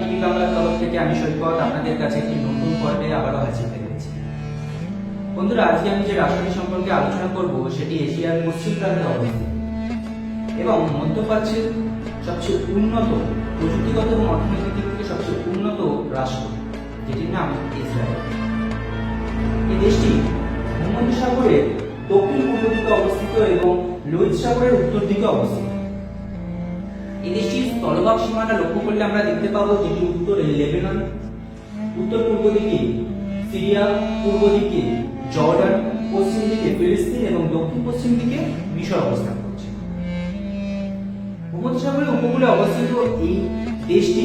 TV বাংলার তরফ থেকে আমি সৈকত আপনাদের কাছে একটি নতুন পর্বে আবারও হাজির হয়েছি বন্ধুরা, আজকে আমি যে রাষ্ট্রটি সম্পর্কে আলোচনা করব, সেটি এশিয়ার পশ্চিম প্রান্তে অবস্থিত। এবং মধ্যপ্রাচ্যের সবচেয়ে উন্নত প্রযুক্তিগত এবং অর্থনৈতিক দিক থেকে সবচেয়ে উন্নত রাষ্ট্র, যেটির নাম ইসরায়েল। এই দেশটি ভূমধ্যসাগরের দক্ষিণ পূর্ব দিকে অবস্থিত এবং লোহিত সাগরের উত্তর দিকে অবস্থিত। এই দেশটির স্থলভাগ সীমানা লক্ষ্য করলে আমরা দেখতে পাবো যেটি উত্তরে লেবানন, উত্তর পূর্ব দিকে সিরিয়া, পূর্ব দিকে জর্ডান, পশ্চিম দিকে ফিলিস্তিন এবং দক্ষিণ পশ্চিম দিকে মিশর অবস্থান করছে। ভূমধ্যসাগরের উপকূলে অবস্থিত এই দেশটি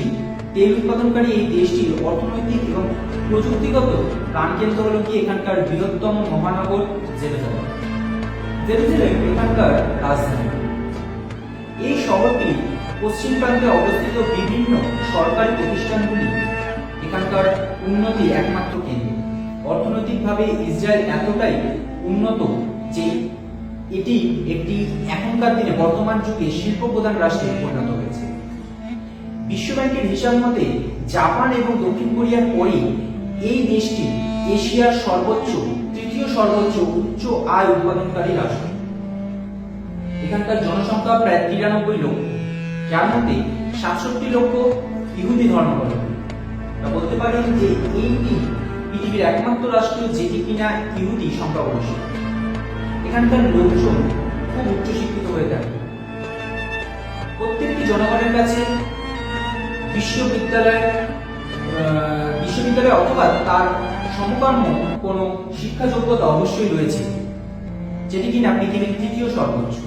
তেল উৎপাদনকারী এই দেশটির অর্থনৈতিক এবং প্রযুক্তিগত প্রাণকেন্দ্র হল কি? এখানকার বৃহত্তম মহানগর জেরুজালেম। জেরুজালেম এখানকার রাজধানী। এই শহরটি পশ্চিম প্রান্তে অবস্থিত বিভিন্ন সরকারি প্রতিষ্ঠানগুলি এখানকার উন্নতির একমাত্র কেন্দ্র। অর্থনৈতিকভাবে ইসরায়েল এতটাই উন্নত যে এটি একটি এখনকার দিনে বর্তমান যুগে শিল্প প্রধান রাষ্ট্রে পরিণত হয়েছে। বিশ্ব ব্যাংকের হিসাব মতে জাপান এবং দক্ষিণ কোরিয়ার পরে এই দেশটি এশিয়ার সর্বোচ্চ, তৃতীয় সর্বোচ্চ উচ্চ আয় উৎপাদনকারী রাষ্ট্র। এখানকার জনসংখ্যা প্রায় তিরানব্বই লক্ষ। যার মধ্যে সাতষট্টি লক্ষ ইহুদি ধর্মাবলম্বী বলতে পারি যে এইটি পৃথিবীর একমাত্র রাষ্ট্র যেটি কিনা ইহুদি সংখ্যাগরিষ্ঠ এখানকার লোকজন খুব উচ্চশিক্ষিত হয়ে থাকে। প্রত্যেকটি জনগণের কাছে বিশ্ববিদ্যালয় বিশ্ববিদ্যালয় অথবা তার সমকাম্য কোনো শিক্ষা যোগ্যতা অবশ্যই রয়েছে, যেটি কিনা পৃথিবীর তৃতীয় সর্বোচ্চ।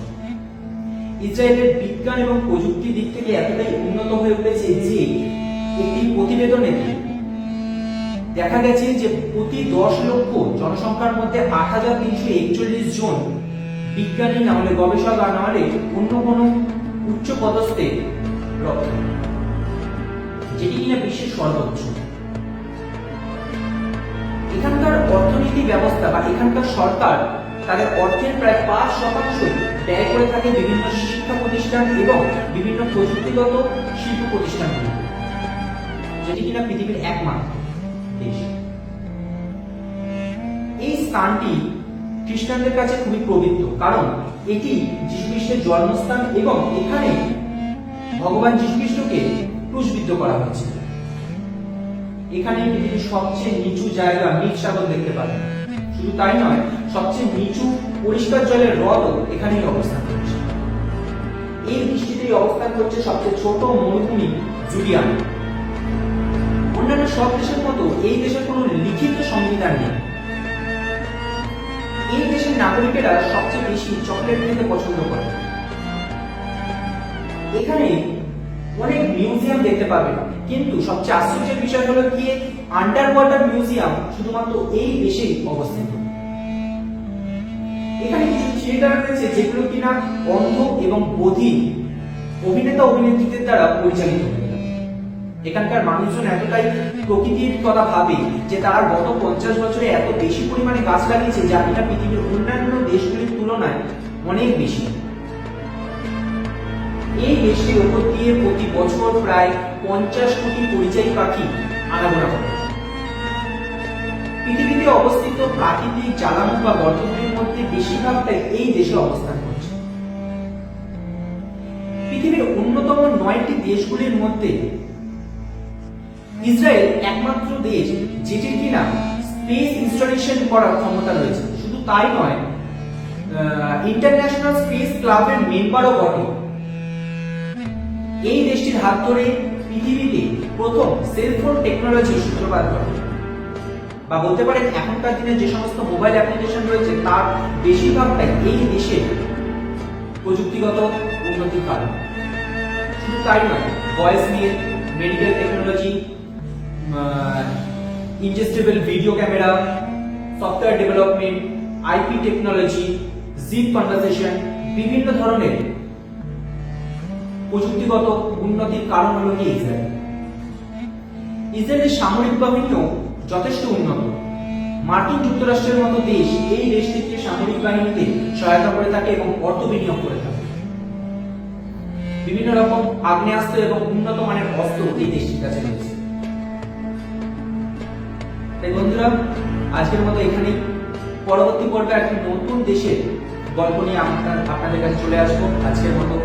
ইসরায়েলের বিজ্ঞান এবং প্রযুক্তি দিক থেকে এতটাই উন্নত হয়ে উঠেছে যে একটি প্রতিবেদনে দেখা গেছে যে প্রতি দশ লক্ষ জনসংখ্যার মধ্যে আট হাজার তিনশো একচল্লিশ জন বিজ্ঞানী না হলে গবেষক আর না হলে অন্য কোনো উচ্চ পদস্থে যেটি কিনা বিশ্বের সর্বোচ্চ। এখানকার অর্থনীতি ব্যবস্থা বা এখানকার সরকার তাদের অর্থের প্রায় পাঁচ শতাংশ ব্যয় করে থাকে বিভিন্ন শিক্ষা প্রতিষ্ঠান এবং বিভিন্ন প্রযুক্তিগত শিল্প প্রতিষ্ঠানগুলিতে যেটি কিনা পৃথিবীর একমাত্র দেশ। এই স্থানটি খ্রিস্টানদের কাছে খুবই পবিত্র, কারণ এটি যীশু খ্রিস্টের জন্মস্থান এবং এখানে ভগবান যীশু খ্রিস্টকে ক্রুশবিদ্ধ করা হয়েছে। এখানে পৃথিবীর সবচেয়ে নিচু জায়গা মিট সাগর দেখতে পাবেন। শুধু তাই নয়, সবচেয়ে নিচু পরিষ্কার জলের হ্রদও এখানেই অবস্থান করছে। এই দৃষ্টিতেই অবস্থান করছে সবচেয়ে ছোট মরুভূমি জুলিয়ান অন্যান্য সব দেশের মতো এই দেশের কোনো লিখিত সংবিধান নেই। এই দেশের নাগরিকেরা সবচেয়ে বেশি চকলেট খেতে পছন্দ করে। এখানে অনেক মিউজিয়াম দেখতে পাবেন। কিন্তু সবচেয়ে আশ্চর্যের বিষয় হলো কি আন্ডার ওয়াটার মিউজিয়াম শুধুমাত্র এই দেশেই অবস্থিত। এখানে কিছু থিয়েটার রয়েছে যেগুলো কিনা অন্ধ এবং বধির অভিনেতা অভিনেত্রীদের দ্বারা পরিচালিত এখানকার মানুষজন এতটাই প্রকৃতির কথা ভাবে যে তারা গত পঞ্চাশ বছরে এত বেশি পরিমাণে গাছ লাগিয়েছে যা কিনা পৃথিবীর অন্যান্য দেশগুলির তুলনায় অনেক বেশি। এই দেশটির ওপর দিয়ে প্রতি বছর প্রায় পঞ্চাশ কোটি পরিযায়ী পাখি আনাগোনা করে। পৃথিবীতে অবস্থিত প্রাকৃতিক জ্বালানি বা গর্তগুলির মধ্যে বেশিরভাগটাই এই দেশে অবস্থান করছে। পৃথিবীর অন্যতম নয়টি দেশগুলির মধ্যে ইসরায়েল একমাত্র দেশ যেটির কিনা স্পেস ইনস্টলেশন করার ক্ষমতা রয়েছে। শুধু তাই নয় ইন্টারন্যাশনাল স্পেস ক্লাবের মেম্বারও বটে। এই দেশটির হাত ধরে পৃথিবীতে প্রথম সেলফোন টেকনোলজি সূত্রপাত করে বা বলতে পারেন, এখনকার দিনে যে সমস্ত মোবাইল অ্যাপ্লিকেশন রয়েছে, তার বেশিরভাগটাই এই দেশে প্রযুক্তিগত উন্নতির কারণ। শুধু তাই নয় voice mail medical technology ingestible video camera software development IP technology zip conversation বিভিন্ন ধরনের প্রযুক্তিগত উন্নতির কারণ হলো কি ইসরায়েল? ইসরায়েলের সামরিক বাহিনীও যথেষ্ট উন্নত। মার্কিন যুক্তরাষ্ট্রের মতো দেশ এই দেশটিকে সামরিক বাহিনীতে সহায়তা করে থাকে এবং অর্থ বিনিয়োগ করে থাকে। বিভিন্ন রকম আগ্নেয়াস্ত্র এবং উন্নত মানের অস্ত্র এই দেশটির কাছে রয়েছে। তাই বন্ধুরা, আজকের মতো এখানেই। পরবর্তী পর্বে একটি নতুন দেশের গল্প নিয়ে আপনার আপনাদের কাছে চলে আসব। আজকের মতো